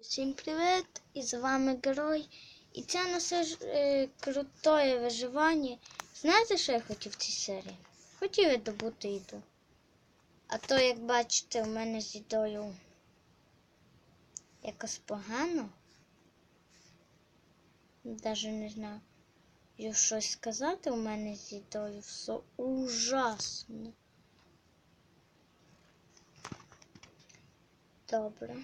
Всім привіт! І з вами Герой. І це наше е, крутое виживання. Знаєте, що я хотів в цій серії? Хотів я добути їду. А то, як бачите, у мене з їдою якось погано. Даже не знаю, щось сказати, у мене з їдою все ужасно. Добре.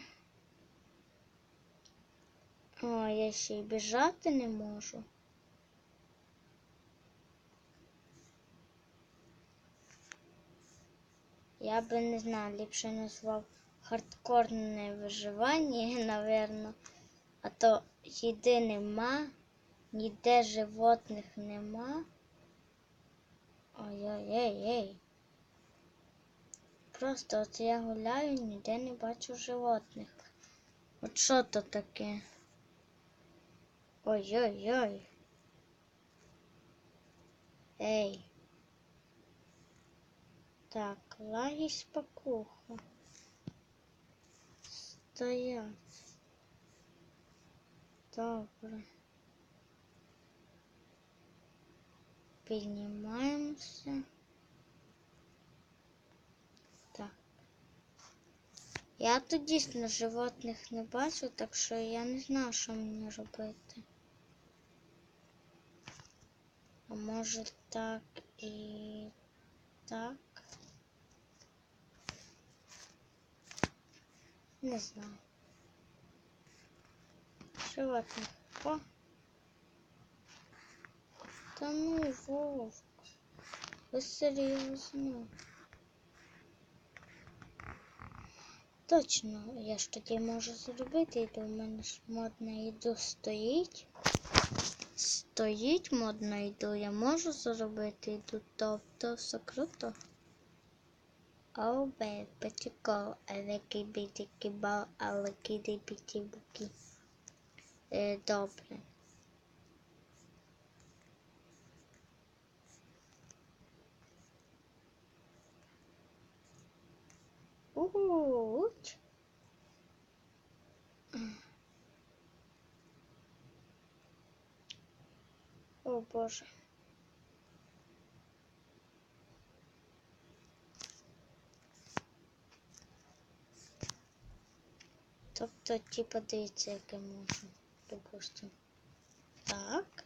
О, я ще й біжати не можу. Я би не знаю, ліпше назвав хардкорне виживання, напевно. А то їди нема, ніде животних нема. Ой-ой-ой-ой. Просто от я гуляю, ніде не бачу животних. От що то таке? Ой-ой-ой. Ей. Так, лаги спокуха. Стоять. Добре. Піднімаємося. Так. Я тут дійсно животних не бачу, так що я не знаю, що мені робити. А може так і так? Не знаю. Животних. О! Та ну, вовк. Ви серйозно? Точно, я ж тоді можу зробити, і у мене ж модна їду стоїть. Стоїть модна йду, я можу зробити йду, тобто все круто. A licky bitty kibble, a licky bitty buki. Е, добре. Уч. О боже. Тобто, типа, дивіться, як я можу, допустимо. Так.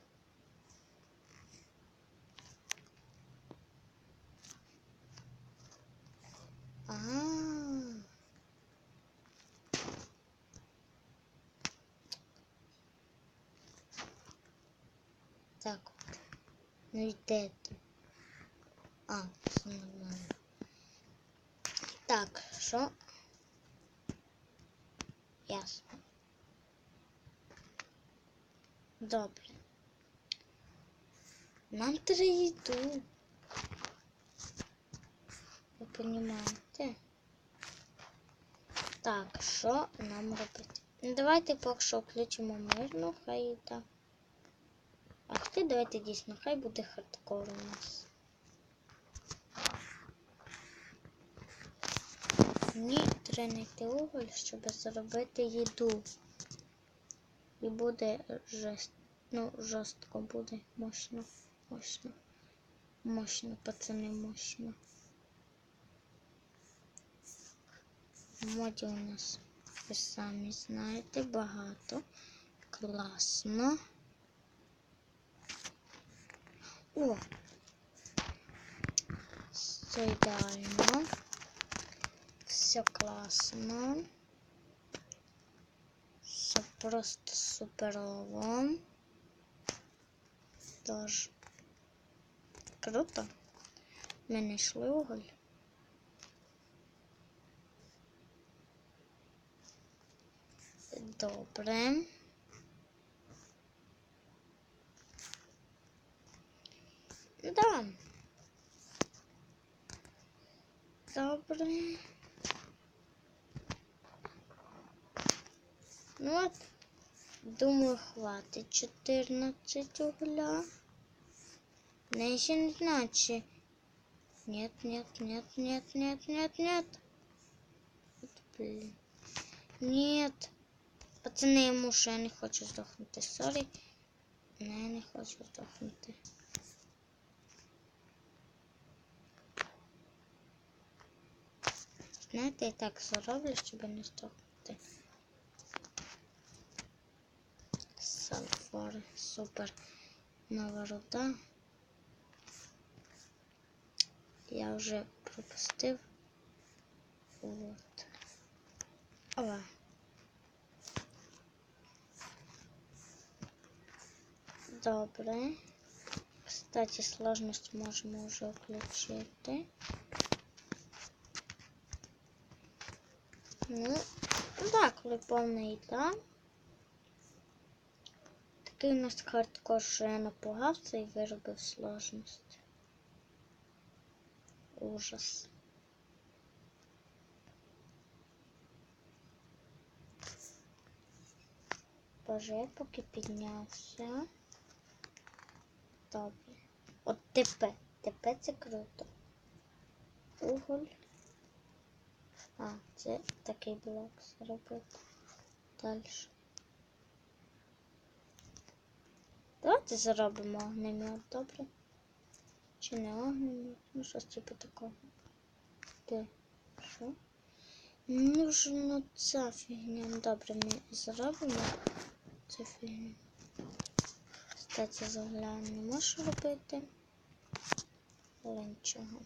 Нам треба їду. Ви розумієте? Так, що нам робити? Ну, давайте поки що включимо мирну, хай. А ти давайте дійсно, хай буде хардкор у нас. Мені треба знайти уголь, щоб зробити їду. І буде жест... ну, жорстко буде, мощно, мощно, мощно, пацани, мощно. Моді у нас, ви самі знаєте, багато. Класно. О! Все ідеально. Все класно. Все просто суперово. Тож круто. Ми знайшли уголь. Добре. Да. Добре. Ну от, думаю, хватить 14 угля. Но я ще не знаю, чи... Нет, нет, нет, нет, нет, нет, нет. Вот, блин. Нет. Пацани, я мушу, я не хочу здохнути. Сорі. Не, не хочу здохнути. Знаєте, я так зроблю, щоб не здохнути. Сальфор, супер. Нова руда. Я вже пропустив. Вот. Ова. Добре. Кстати, сложність можемо вже включити. Ну, так, коли повна їда. Такий у нас хардкор, що я напугався і виробив сложність. Ужас. Боже, я поки піднявся. Добре. От ТП. ТП це круто. Уголь. А, це такий блок зробити. Далі. Давайте заробимо огнемет, добре? Чи не огнемет? Ну, щось типу такого. Де? Що? Ну ну ця фігня. Добре, ми зробимо цю фігню. Кстати, загляну не можу робити. Але нічого.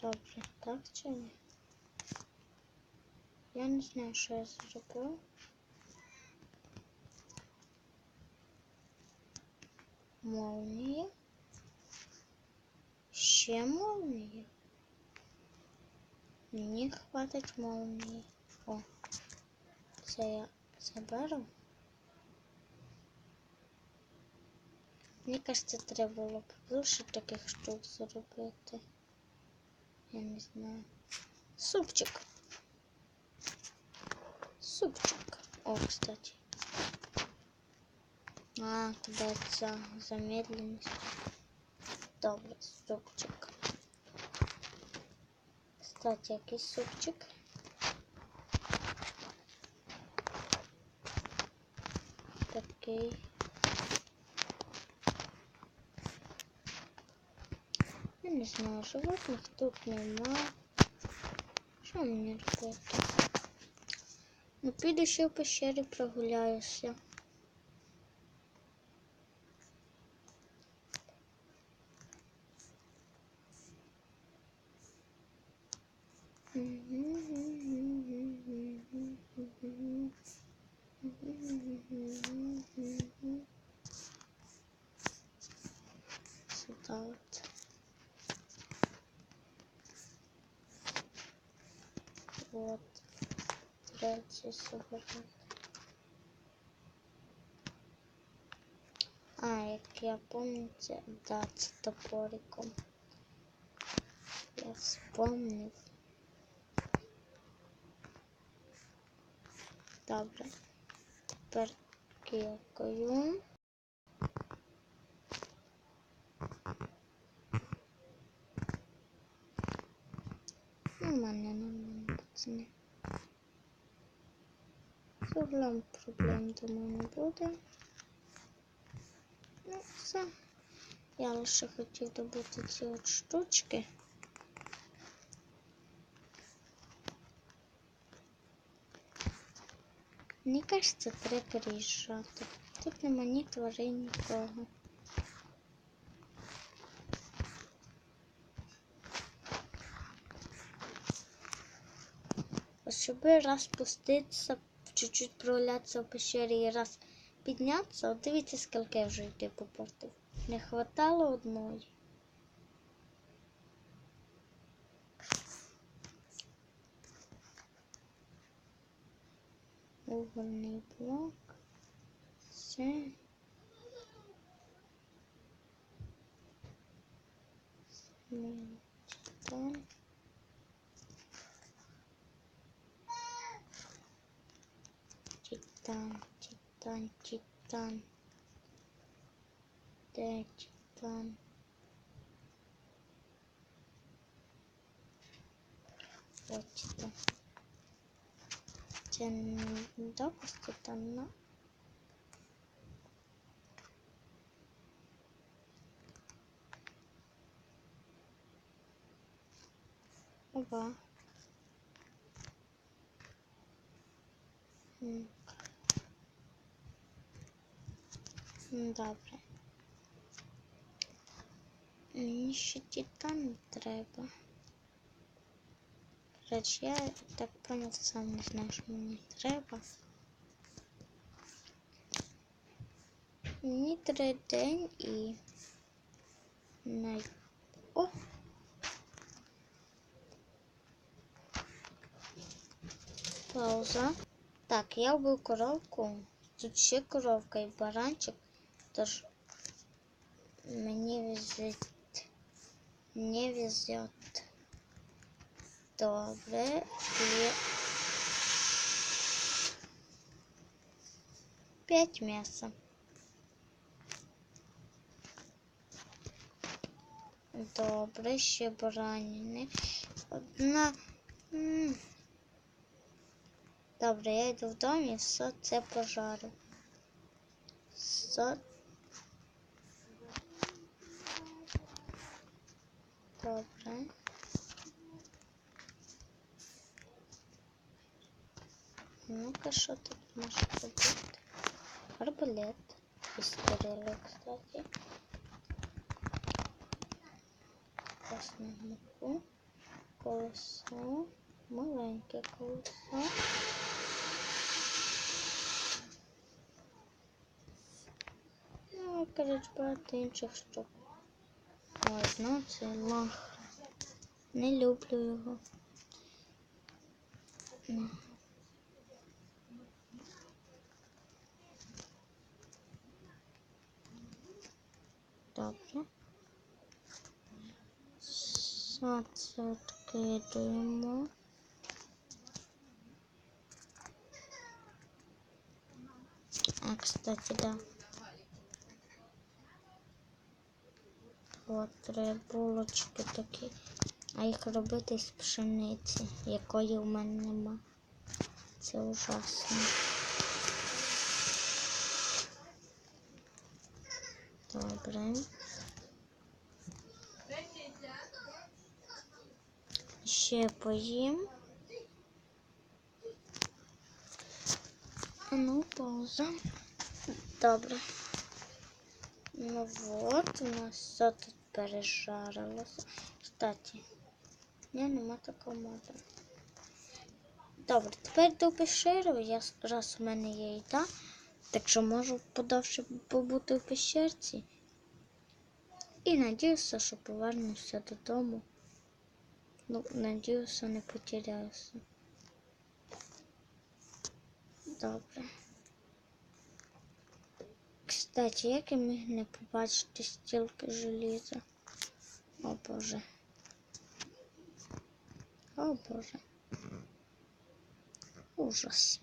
Добре, так чи ні? Я не знаю, що я зробив. Молнія. Ще молнія. Мені хватить молнії. О, це я заберу. Мені кажется, треба було б більше таких штук зробити. Я не знаю. Супчик. Супчик. О, кстати. А, тогда это замедленность. Добре, супчик. Кстати, який супчик. Такий. Я не знаю, животных тут нема. Що мені робити? Ну, піду ще в пещері прогуляюся. Сюда вот. Вот. Третий. А, як я помню, да, це топориком. Я вспомнив. Добре. Тепер кілкою. Мене нормально, пацани. Углом проблем, думаю, не буде. Ну, все. Я лише хотів добути ці от штучки. Мені кажеться, треба переїжджати. Тут нема ні тварин, нікого. Щоб раз спуститися, чуть-чуть прогулятися в пещері і раз піднятися, от дивіться, скільки вже йти попортив. Не хватало одної. Угольний блок. Все. Там. Титан, титан, титан. Де титан? От титан. Це не допуск титана. Ова. Добре. Мені ще титан треба. Речі, я так поняв, сам не знаю, що мені треба. Мені три день і най... О! Пауза. Так, я вбив коровку. Тут ще коровка і баранчик. Тож мені везет. Не везет. Добре. І... П'ять м'яса. Добре, ще баранини. Одна. м. Добре, я йду в дом і все це пожарю. Все. Добре. Ну-ка, що тут може бути? Арбалет. Історили, кстати. Красну муку. Колесо. Маленьке колесо. Ну, коротше, багато інших штук. Ой, ну це лах. Не люблю його. Добре. Це відкидаємо. А, кстати, да. От булочки такі. А їх робити з пшениці, якої в мене нема. Це ужасно. Добре. Ще поїм. Ну, пауза. Добре. Ну вот, у нас все тут пережарилося. Кстати, ні, нема такого моду. Добре, тепер до пещери, я, раз у мене є їда, так що можу подовше побути в пещерці. І надіюся, що повернуся додому. Ну, надіюся, не потеряюся. Добре. Кстати, як я міг не побачити стільки желіза? О Боже. О Боже. Ужас.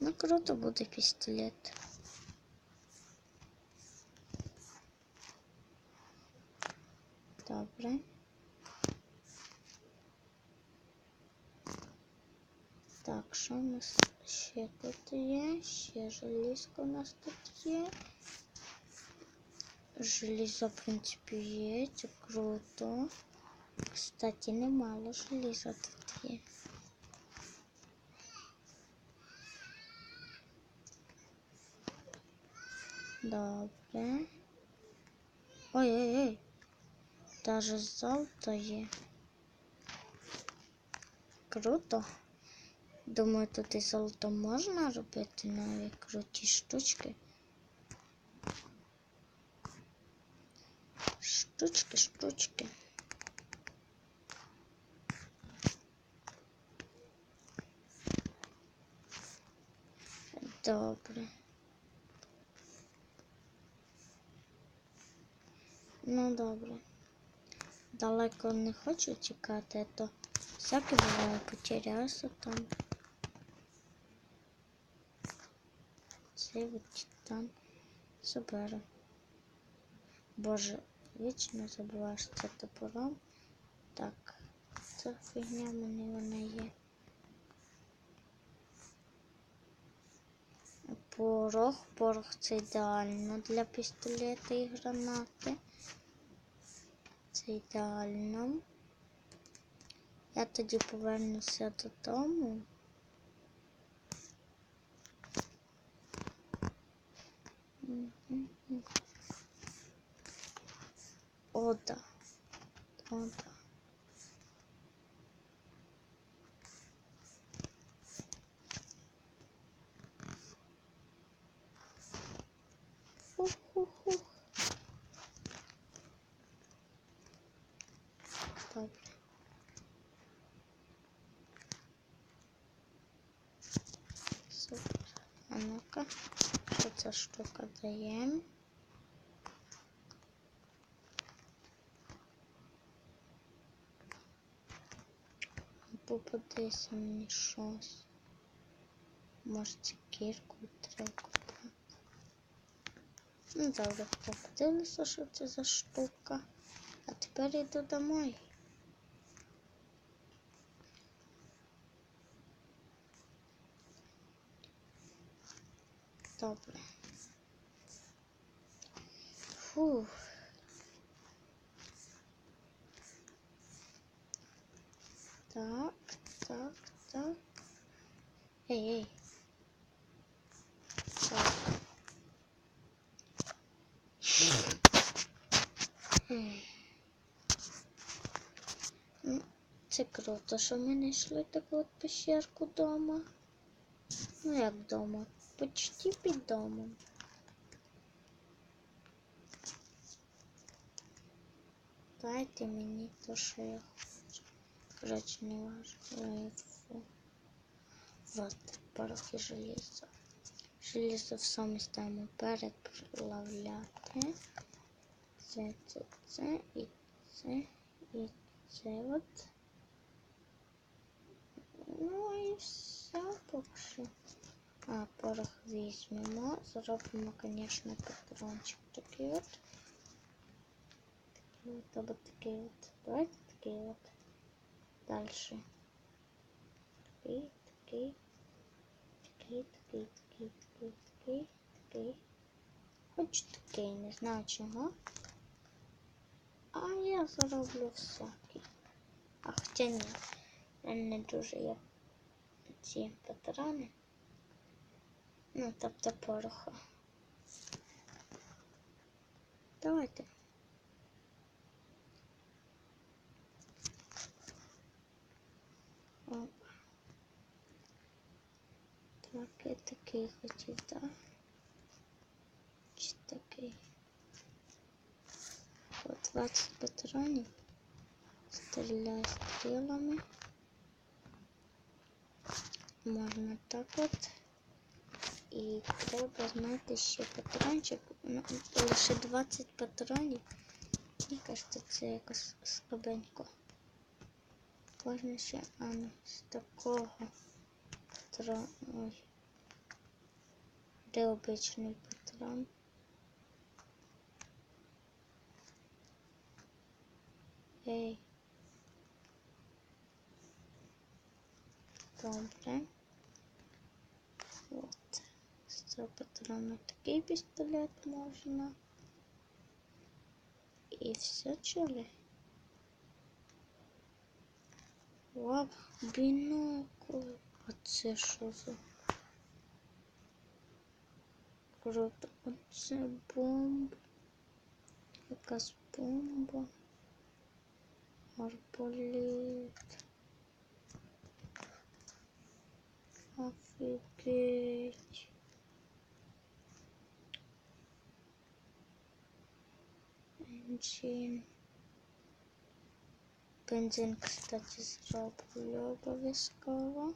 Ну, круто буде пістолет. Добре. Так, що у нас ще тут є? Ще желізко у нас тут є. Желізо, в принципі, є, це круто. Кстати, немало желіза тут є. Добре. Ой-ой-ой. Даже золото є. Круто. Думаю, тут і золото можна робити нові круті штучки. Штучки, штучки. Добре. Ну добре. Далеко не хочу тікати, а то Всяке буває потерявся там. От титан заберу. Боже, вічно забуваєш це топором. Так, ця фігня в мене вона є. Порох, порох це ідеально для пістолета і гранати. Це ідеально. Я тоді повернуся додому. О, да. О, да. Фу-фу-фу. Добре. Супер. А ну-ка, що ця штука дає? Попадеться мені щось. Може, це кірку треба. Ну, добре, попадилося, що це за штука. А тепер йду домой. Добре. Фух. Ей, ей. Так. Це круто, що ми знайшли таку от пещерку вдома. Ну як вдома? Почти під домом. Дайте мені то, що я хочу. Короче, не важливо. Вот, порох і желізо. Желізо все ми ставимо переплавляти. Це, це, це і це і це от. Ну і все поки що. А, порох візьмемо. Зробимо, звісно, патрончик такий от. Такий от, або такий от. Давайте такий от. Дальше. Такий, такий. Такий, такий, такий, такий, такий, такий. Хоч такий, не знаю чого. А я зароблю всякий. А хоча ні. Я не дуже є ці патрони. Ну, тобто пороха. Давайте. Оп. Так, я такий хотів, так? Чи такий? От 20 патронів. Стріляю стрілами. Можна так от. І треба знати ще патрончик. Ну, лише 20 патронів. Мені кажеться, це якось слабенько. Можна ще а, ну, з такого патрон. Ой. Де обичний патрон? Ей. Добре. От. З цього патрона такий пістолет можна. І все чули. Вау, бінокль. А це що за? Круто. Оце бомба. Якась бомба. Арбалет. Офигеть. Бензин. Бензин, кстати, зроблю обов'язково.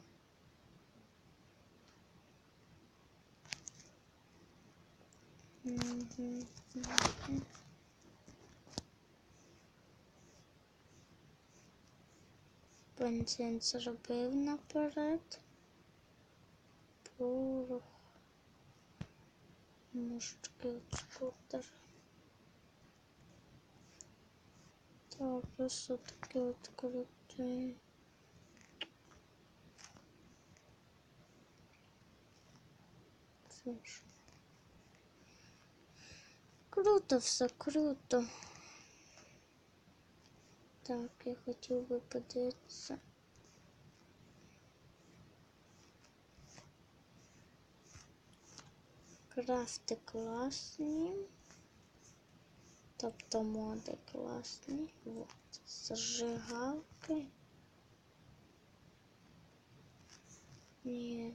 Бензин зробив наперед. Порох. Мушки от скутер. Так, просто таке от круте. Це ж. Круто все, круто. Так, я хотів би подивитися. Крафти класні. Тобто моди класні. Вот. Зажигалки. Ні.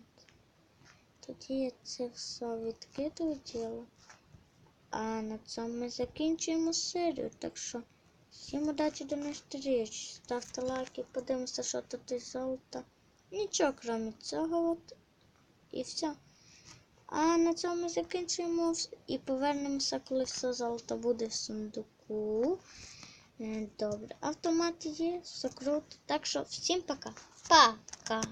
Тоді я це все відкидую діло. А на цьому ми закінчуємо серію. Так що всім удачі до нових зустріч. Ставте лайки, подивимося, що тут із золота. Нічого, крім цього. От. І все. А на цьому ми закінчуємо і повернемося, коли все золото буде в сундуку. Е, Добре, автомат є, все круто. Так що всім пока. Пока.